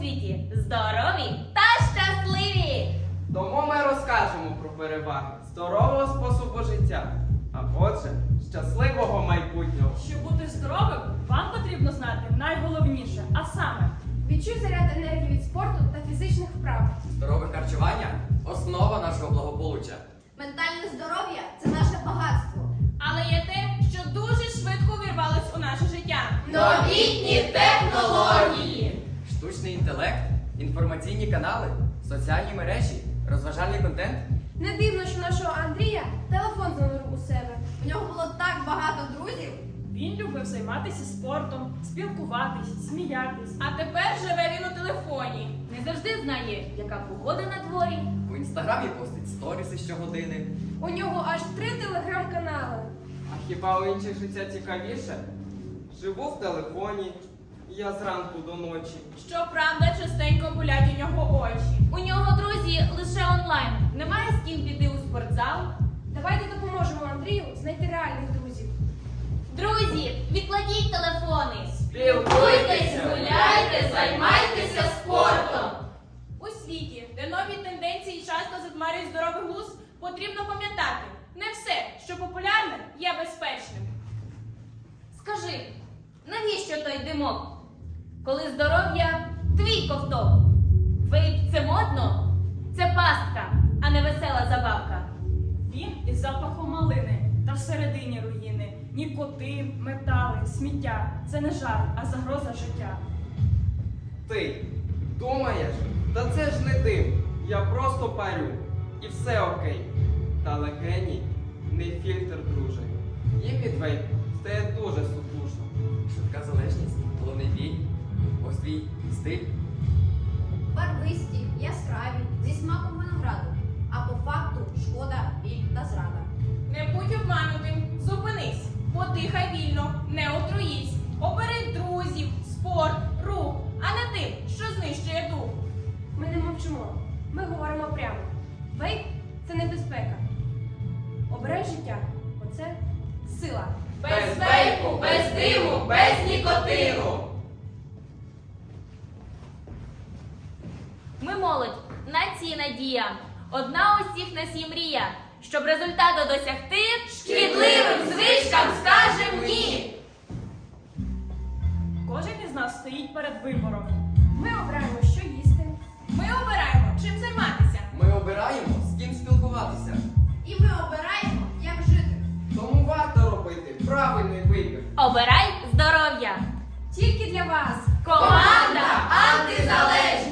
світі здорові та щасливі! Тому ми розкажемо про переваги здорового способу життя, а отже, щасливого майбутнього. Щоб бути здоровим, вам потрібно знати найголовніше, а саме відчуй заряд енергії від спорту та фізичних вправ. Здорове харчування основа нашого благополуччя. Ментальне здоров'я це наше багатство. Але є те, що дуже швидко увірвалось у наше життя. Новітні техніки! Інтелект, інформаційні канали, соціальні мережі, розважальний контент. Не дивно, що нашого Андрія телефон занурив у себе. У нього було так багато друзів. він любив займатися спортом, спілкуватись, сміятись. А тепер живе він у телефоні. Не завжди знає, яка погода на дворі. У інстаграмі постить сторіси щогодини. У нього аж три телеграм-канали. А хіба у інших життя цікавіше? Живу в телефоні, я зранку до ночі. Щоправда, частенько болять у нього очі. У нього друзі лише онлайн. Немає з ким піти у спортзал. Давайте допоможемо Андрію знайти реальних друзів. Друзі, відкладіть телефони. Спілкуйтесь, гуляйте, займайтеся спортом. У світі, де нові тенденції часто затмарюють здоровий глузд, потрібно пам'ятати, не все, що популярне, є безпечним. Скажи, навіщо той димок? Коли здоров'я твій ковток. Вейп це модно, це пастка, а не весела забавка. Він із запахом малини та всередині руїни. Нікотин, метали, сміття. Це не жарт, а загроза життя. Ти думаєш? Та це ж не дим. Я просто парю. І все окей. Та легені не фільтр, друже. Їм від стиль. Барвисті, яскраві, зі смаком винограду. А по факту шкода, біль та зрада. Не будь обманутим, зупинись, подихай вільно, не отруїсь. Обери друзів, спорт, рух, а не тим, що знищує дух. Ми не мовчимо. Ми говоримо прямо. Вейп це небезпека. Обирай життя. Оце сила. Без вейпу, без диму, без нікотину. Молодь, нації надія. Одна усіх нас є мрія. Щоб результату досягти, шкідливим звичкам скажем ні. Кожен із нас стоїть перед вибором. Ми обираємо, що їсти. Ми обираємо, чим займатися. Ми обираємо, з ким спілкуватися. І ми обираємо, як жити. Тому варто робити правильний вибір. Обирай здоров'я. Тільки для вас. Команда антизалежність.